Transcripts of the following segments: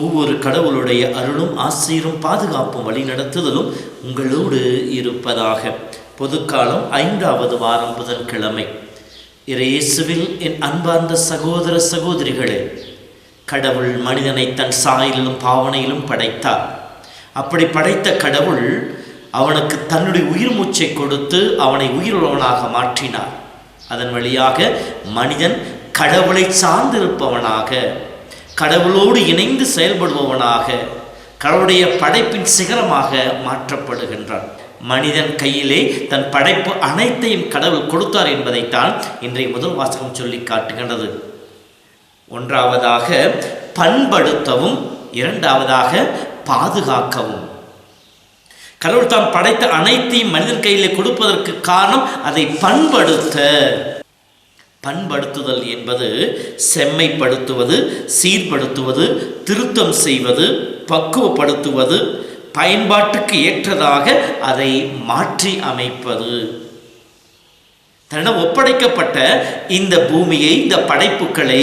ஒவ்வொரு கடவுளுடைய அருளும் ஆசிரியரும் பாதுகாப்பும் வழிநடத்துதலும் உங்களோடு இருப்பதாக. பொதுக்காலம் ஐந்தாவது வாரம் புதன்கிழமை. இறையேசுவில் என் அன்பார்ந்த சகோதர சகோதரிகளே கடவுள் மனிதனை தன் சாயலிலும் பாவனையிலும் படைத்தார். அப்படி படைத்த கடவுள் அவனுக்கு தன்னுடைய உயிர் மூச்சை கொடுத்து அவனை உயிருள்ளவனாக மாற்றினார். அதன் வழியாக மனிதன் கடவுளை சார்ந்திருப்பவனாக கடவுளோடு இணைந்து செயல்படுபவனாக கடவுளுடைய படைப்பின் சிகரமாக மாற்றப்படுகின்றான். மனிதன் கையிலே தன் படைப்பு அனைத்தையும் கடவுள் கொடுத்தார் என்பதைத்தான் இன்றைய முதல் வாசகம் சொல்லி காட்டுகின்றது. ஒன்றாவதாக பண்படுத்தவும் இரண்டாவதாக பாதுகாக்கவும். கடவுள் தாம் படைத்த அனைத்தையும் மனிதன் கையிலே கொடுப்பதற்கு காரணம் அதை பண்படுத்த. பண்படுத்துதல் என்பது செம்மைப்படுத்துவது சீர்படுத்துவது திருத்தம் செய்வது பக்குவப்படுத்துவது பயன்பாட்டுக்கு ஏற்றதாக அதை மாற்றி அமைப்பது. தன்னிடம் ஒப்படைக்கப்பட்ட இந்த பூமியை இந்த படைப்புகளை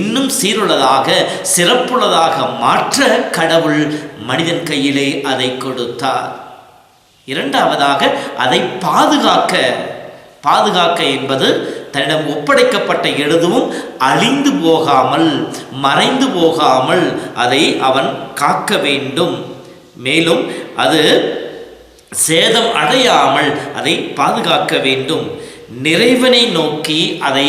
இன்னும் சீருள்ளதாக சிறப்புள்ளதாக மாற்ற கடவுள் மனிதன் கையிலே அதை கொடுத்தார். இரண்டாவதாக அதை பாதுகாக்க பாதுகாக்க என்பது தன்னிடம் ஒப்படைக்கப்பட்ட எழுதுவும் அழிந்து போகாமல் மறைந்து போகாமல் அதை அவன் காக்க வேண்டும். மேலும் அது சேதம் அடையாமல் அதை பாதுகாக்க வேண்டும். நிறைவனை நோக்கி அதை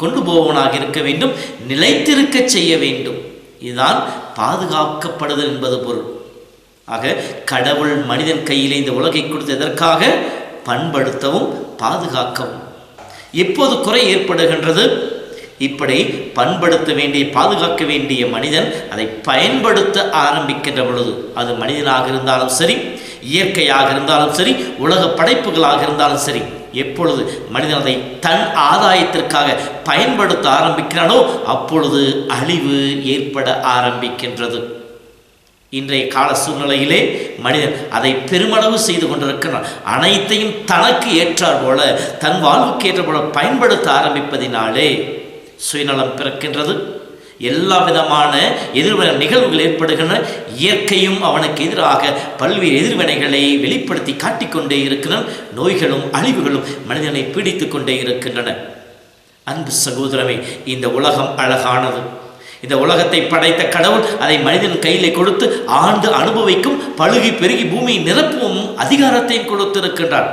கொண்டு போவனாக இருக்க வேண்டும் நிலைத்திருக்க செய்ய வேண்டும். இதுதான் பாதுகாக்கப்படுதல் என்பது பொருள். ஆக கடவுள் மனிதன் கையிலே இந்த உலகை கொடுத்து எதற்காக பண்படுத்தவும் பாதுகாக்கவும். எப்போது குறை ஏற்படுகின்றது? இப்படி பண்படுத்த வேண்டிய பாதுகாக்க வேண்டிய மனிதன் அதை பயன்படுத்த ஆரம்பிக்கின்ற பொழுது அது மனிதனாக இருந்தாலும் சரி இயற்கையாக இருந்தாலும் சரி உலக படைப்புகளாக இருந்தாலும் சரி எப்பொழுது மனிதன் அதை தன் ஆதாயத்திற்காக பயன்படுத்த ஆரம்பிக்கிறானோ அப்பொழுது அழிவு ஏற்பட ஆரம்பிக்கின்றது. இன்றைய கால சூழ்நிலையிலே மனிதன் அதை பெருமளவு செய்து கொண்டிருக்கிறான். அனைத்தையும் தனக்கு ஏற்றார் போல தன் வாழ்வுக்கு ஏற்ற போல பயன்படுத்த ஆரம்பிப்பதினாலே சுயநலம் பிறக்கின்றது. எல்லா விதமான எதிர்வினை நிகழ்வுகள் ஏற்படுகின்றன. இயற்கையும் அவனுக்கு எதிராக பல்வேறு எதிர்வினைகளை வெளிப்படுத்தி காட்டிக்கொண்டே இருக்கின்றன. நோய்களும் அழிவுகளும் மனிதனை பீடித்து கொண்டே இருக்கின்றன. அன்பு சகோதரமே இந்த உலகம் அழகானது. இந்த உலகத்தை படைத்த கடவுள் அதை மனிதன் கையில் கொடுத்து ஆண்டு அனுபவிக்கும் பழுகி பெருகி பூமியை நிரப்பும் அதிகாரத்தையும் கொடுத்திருக்கின்றான்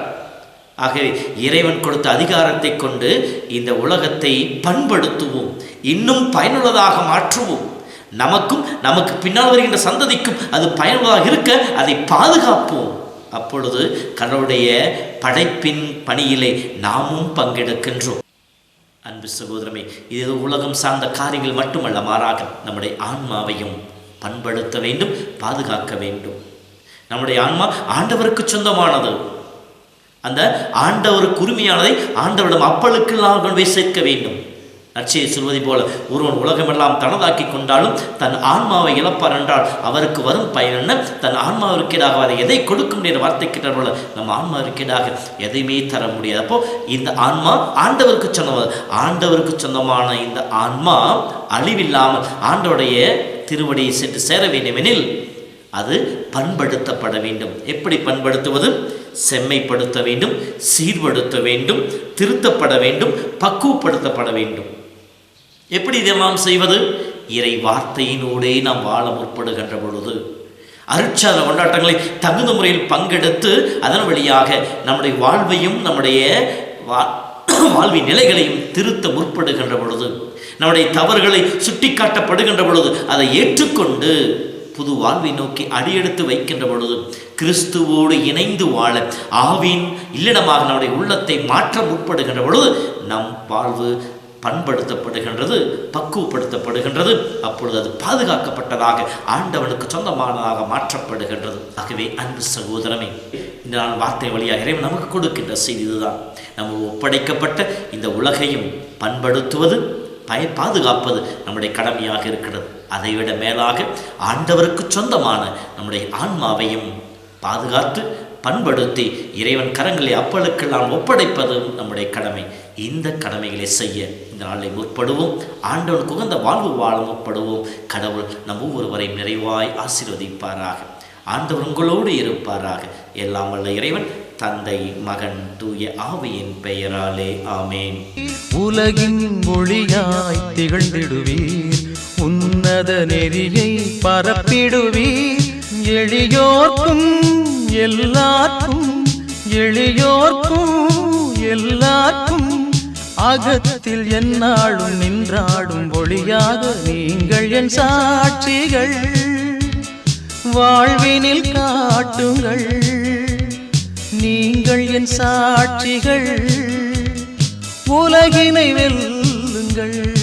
ஆகவே இறைவன் கொடுத்த அதிகாரத்தை கொண்டு இந்த உலகத்தை பண்படுத்துவோம் இன்னும் பயனுள்ளதாக மாற்றுவோம். நமக்கும் நமக்கு பின்னால் வருகின்ற சந்ததிக்கும் அது பயனுள்ளதாக இருக்க அதை பாதுகாப்போம். அப்பொழுது கடவுளுடைய படைப்பின் பணியிலே நாமும் பங்கெடுக்கின்றோம். அன்பு சகோதரமே இது உலகம் சார்ந்த காரியங்கள் மட்டுமல்ல மாறாக நம்முடைய ஆன்மாவையும் பண்படுத்த வேண்டும் பாதுகாக்க வேண்டும். நம்முடைய ஆன்மா ஆண்டவருக்கு சொந்தமானது. அந்த ஆண்டவருக்கு உரிமையானதை ஆண்டவரிடம் அப்பளுக்கெல்லாம் கொண்டு போய் சேர்க்க வேண்டும். நற்செய்தி சொல்வதை போல ஒருவன் உலகமெல்லாம் தனதாக்கி கொண்டாலும் தன் ஆன்மாவை இழப்பார் என்றால் அவருக்கு வரும் பயன் என்ன? தன் ஆன்மாவிற்கீடாக அதை எதை கொடுக்க முடியாத வார்த்தை கிட்ட போல நம்ம ஆன்மாவிற்கீடாக எதையுமே தர முடியாது. அப்போ இந்த ஆன்மா ஆண்டவருக்கு சொந்தமானது ஆண்டவருக்கு சொந்தமான இந்த ஆன்மா அழிவில்லாமல் ஆண்டோடைய திருவடியை சென்று சேர வேண்டுமெனில் அது பண்படுத்தப்பட வேண்டும். எப்படி பண்படுத்துவது? செம்மைப்படுத்த வேண்டும் சீர்படுத்த வேண்டும் திருத்தப்பட வேண்டும் பக்குவப்படுத்தப்பட வேண்டும். எப்படி இதெல்லாம் செய்வது? இறை வார்த்தையினோடே நாம் வாழ முற்படுகின்ற பொழுது அருட்சாத கொண்டாட்டங்களை தகுந்த முறையில் பங்கெடுத்து அதன் வழியாக நம்முடைய வாழ்வையும் நம்முடைய வா- வாழ்வின் நிலைகளையும் திருத்த முற்படுகின்ற பொழுது நம்முடைய தவறுகளை சுட்டிக்காட்டப்படுகின்ற பொழுது அதை ஏற்றுக்கொண்டு புது வாழ்வை நோக்கி அடியெடுத்து வைக்கின்ற பொழுது கிறிஸ்துவோடு இணைந்து வாழ ஆவின் இல்லிடமாக நம்முடைய உள்ளத்தை மாற்ற முற்படுகின்ற பொழுது நம் வாழ்வு பண்படுத்தப்படுகின்றது பக்குவப்படுத்தப்படுகின்றது அப்பொழுது அது பாதுகாக்கப்பட்டதாக ஆண்டவனுக்கு சொந்தமானதாக மாற்றப்படுகின்றது. ஆகவே அன்பு சகோதரமே இந்த நான் வார்த்தை வழியாக இறைவன் நமக்கு கொடுக்கின்ற செய்தி இதுதான். நம்ம ஒப்படைக்கப்பட்ட இந்த உலகையும் பண்படுத்துவது பய பாதுகாப்பது நம்முடைய கடமையாக இருக்கிறது. அதைவிட மேலாக ஆண்டவருக்கு சொந்தமான நம்முடைய ஆன்மாவையும் பாதுகாத்து பண்படுத்தி இறைவன் கரங்களை அப்பளுக்கெல்லாம் ஒப்படைப்பதும் நம்முடைய கடமை. இந்த கடமைகளை செய்ய இந்த நாளை முற்படுவோம். ஆண்டவனுக்கு உகந்த வாழ்வு வாழ முற்படுவோம். கடவுள் நம் ஒவ்வொருவரையும் நிறைவாய் ஆசீர்வதிப்பாராக. ஆண்டவர் உங்களோடு இருப்பாராக. எல்லாம் வல்ல இறைவன் தந்தை மகன் தூய ஆவியின் பெயராலே. ஆமேன். உலகின் மொழியாய் திகழ்ந்திடுவீர். உன்னத நெறியை பரப்பிடுவீர். எளியோர்க்கும் எல்லாருக்கும் எளியோர்க்கும் எல்லாருக்கும் அகத்தில் என்னாலும் நின்றாடும் ஒளியாக நீங்கள் என் சாட்சிகள். வாழ்வினில் காட்டுங்கள். நீங்கள் என் சாட்சிகள். உலகினை வெல்லுங்கள்.